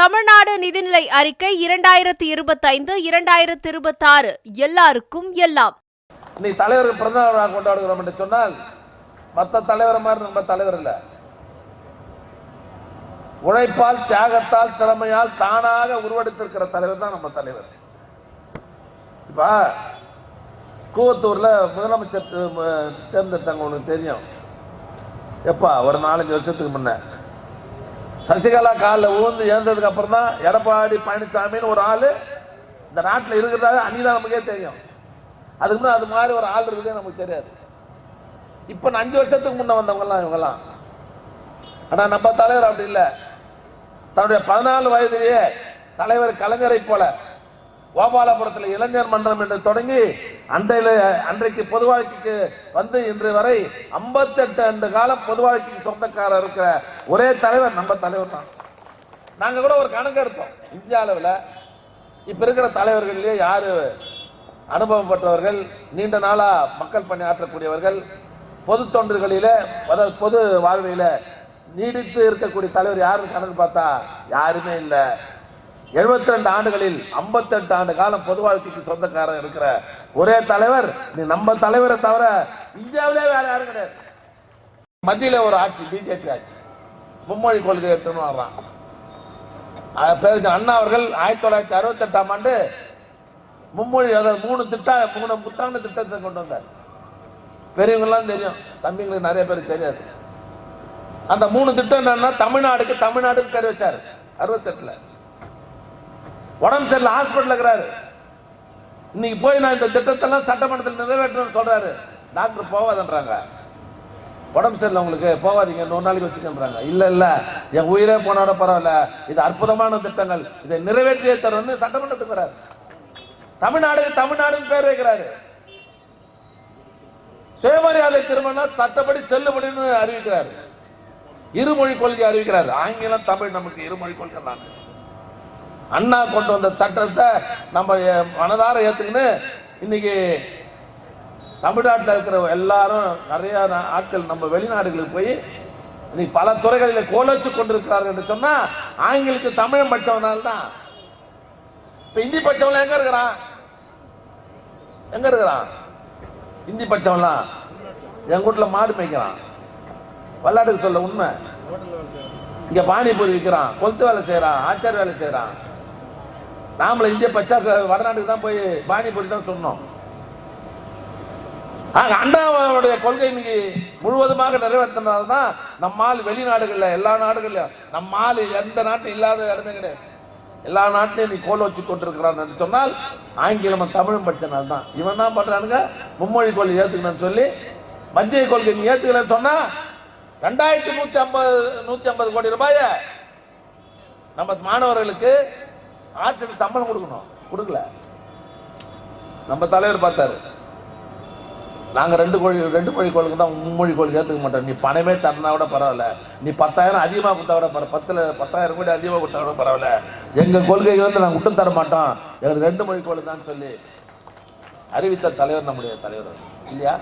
தமிழ்நாடு நிதிநிலை அறிக்கை இரண்டாயிரத்தி இருபத்தைந்து இரண்டாயிரத்தி இருபத்தாறு. எல்லாருக்கும் எல்லாம். நீ தலைவருக்கு பிறந்த நாள் கொண்டாடுகிறோம் என்று சொன்னால் மற்ற தலைவர் மாதிரி நம்ம தலைவர் இல்லை. உழைப்பால் தியாகத்தால் திறமையால் தானாக உருவெடுத்திருக்கிற தலைவர் தான் நம்ம தலைவர். இப்ப கூவத்தூர்ல முதலமைச்சர் தேர்ந்தெடுத்தாங்க உனக்கு தெரியும். எப்பா ஒரு நாலஞ்சு வருஷத்துக்கு முன்ன. சசிகலா காலில் ஊந்து எழுந்ததுக்கு அப்புறம் தான் எடப்பாடி பழனிசாமின்னு ஒரு ஆள் இந்த நாட்டில் இருக்கிறதாக அன்னிதான் நமக்கே தெரியும். அதுக்கு முன்னாடி அது மாதிரி ஒரு ஆள் இருக்குதே நமக்கு தெரியாது. இப்போ அஞ்சு வருஷத்துக்கு முன்ன வந்தவங்கலாம் இவங்கெல்லாம் ஆனால் நம்ம தலைவர் அப்படி இல்லை. தன்னுடைய பதினாலு வயதிலேயே தலைவர் கலைஞரை போல கோபாலபுரத்தில் இளைஞர் மன்றம் என்று தொடங்கி அன்றையில அன்றைக்கு பொது வாழ்க்கைக்கு வந்து இன்று வரை 58 ஆண்டு காலம் பொது வாழ்க்கைக்கு சொந்தக்காரர் இருக்கிற ஒரே தலைவர் நம்ம தலைவர் தான். நாங்கள் கூட ஒரு கணக்கு எடுத்தோம். இந்திய அளவில் இப்போ இருக்கிற தலைவர்களிலே யார் அனுபவம் பெற்றவர்கள் நீண்ட நாளாக மக்கள் பணியாற்றக்கூடியவர்கள் பொது தொண்டுகளில் அதாவது பொது வாழ்வில நீடித்து இருக்கக்கூடிய தலைவர் யாருன்னு கணக்கு பார்த்தா யாருமே இல்லை. 72 ரெண்டு ஆண்டுகளில் 58 ஆண்டு காலம் பொது வாழ்க்கைக்கு சொந்தக்காரர் இருக்கிற ஒரே தலைவர் நீ நம்ம தலைவரை தவிர இந்தியாவிலே வேற யாரும் கிடையாது. மத்தியில் ஒரு ஆட்சி பிஜேபி ஆட்சி. மும்மொழி கொள்கை எடுத்துன்னு வர்றான். அண்ணா அவர்கள் ஆயிரத்தி தொள்ளாயிரத்தி அறுபத்தி எட்டாம் ஆண்டு மும்மொழி அதாவது மூணு திட்ட மூணு புத்தாண்டு திட்டத்தை கொண்டு வந்தார். பெரியவங்களாம் தெரியும் தம்பிங்களுக்கு நிறைய பேருக்கு தெரியாது. அந்த மூணு திட்டம் என்னன்னா தமிழ்நாடுக்கு தமிழ்நாடுன்னு பேர் வச்சார் அறுபத்தெட்டில். உடம்பு சரியில்லை ஹாஸ்பிட்டல் இருக்கிறாரு. இன்னைக்கு போய் நான் இந்த திட்டத்தெல்லாம் சட்டமன்றத்தில் நிறைவேற்றணும்னு சொல்றாரு. டாக்டர் போவாதன்றாங்க உடம்பு சரியில்லை உங்களுக்கு போவாதீங்க இன்னொரு நாளைக்கு வச்சுக்கன்றாங்க. இல்ல இல்ல என் உயிரே போனாட பரவாயில்ல. இது அற்புதமான திட்டங்கள். இதை நிறைவேற்றியே தரும்னு சட்டமன்றத்துக்கு வராரு தமிழ்நாடு தமிழ்நாடுன்னு பேர் வைக்கிறாரு. சுயமரியாதை திருமணம் தட்டப்படி செல்லுபடின்னு அறிவிக்கிறாரு. இருமொழி கொள்கை அறிவிக்கிறாரு. ஆங்கிலம் தமிழ் நமக்கு இருமொழி கொள்கை தான் அண்ணா கொண்டு வந்த சட்டத்தை நம்ம மனதார ஏற்றுக்கின்னு இன்னைக்கு தமிழ்நாட்டில் இருக்கிற எல்லாரும் நிறைய ஆட்கள் நம்ம வெளிநாடுகளுக்கு போய் இன்னைக்கு பல துறைகளில் கோலச்சு கொண்டிருக்கிறார்கள் என்று சொன்னா ஆங்கிலுக்கு தமிழ் படிச்சவனால தான் இப்போ இந்தி படிச்சவன் எங்க இருக்கிறான்? எங்க இருக்கிறான்? இந்தி படிச்சவன்லாம் என் வீட்டுல மாடு மேய்க்கிறான். விளையாட்டுக்கு சொல்ல உண்மை. இங்க பானிபூரி விற்கிறான் கொத்து வேலை செய்யறான் ஆச்சார் வேலை செய்யறான் நாமள இந்திய பச்சா வடநாட்டுக்கு தான் போய் பானிபூரி தான் சொன்னோம். ஆக அண்ணாவுடைய கொள்கை இன்னைக்கு முழுவதுமாக நிறைவேற்றினால தான் நம்மால் வெளிநாடுகள்ல எல்லா நாடுகளிலும் நம்மால் எந்த நாட்டும் இல்லாத இடமே கிடையாது. எல்லா நாட்டிலையும் நீ கோல் வச்சு கொண்டிருக்கிறான் என்று சொன்னால் ஆங்கிலம் தமிழும் படிச்சனால தான். இவன் தான் பண்றானுங்க? மும்மொழி கொள்கை ஏத்துக்கணும்னு சொல்லி மத்திய கொள்கை நீ ஏற்றுக்கலன்னு சொன்னா ரெண்டாயிரத்தி நூத்தி ஐம்பது நூத்தி ஐம்பது கோடி ரூபாய நம்ம மாணவர்களுக்கு ஆசிரியர் சம்பளம் கொடுக்கணும். கொடுக்கல. நம்ம தலைவர் பார்த்தாரு. நாங்க ரெண்டு கோழி ரெண்டு கோழி கோழிக்கு தான் மும்மொழி கோழி ஏத்துக்க மாட்டோம். நீ பணமே தரனா கூட பரவாயில்ல. நீ பத்தாயிரம் அதிகமா கொடுத்தா கூட பரவ பத்துல பத்தாயிரம் கோடி அதிகமா கொடுத்தா கூட பரவாயில்ல. எங்க கொள்கை வந்து நாங்கள் விட்டு தர மாட்டோம். எங்களுக்கு ரெண்டு மொழி கோழி தான் சொல்லி அறிவித்த தலைவர் நம்முடைய தலைவர் இல்லையா?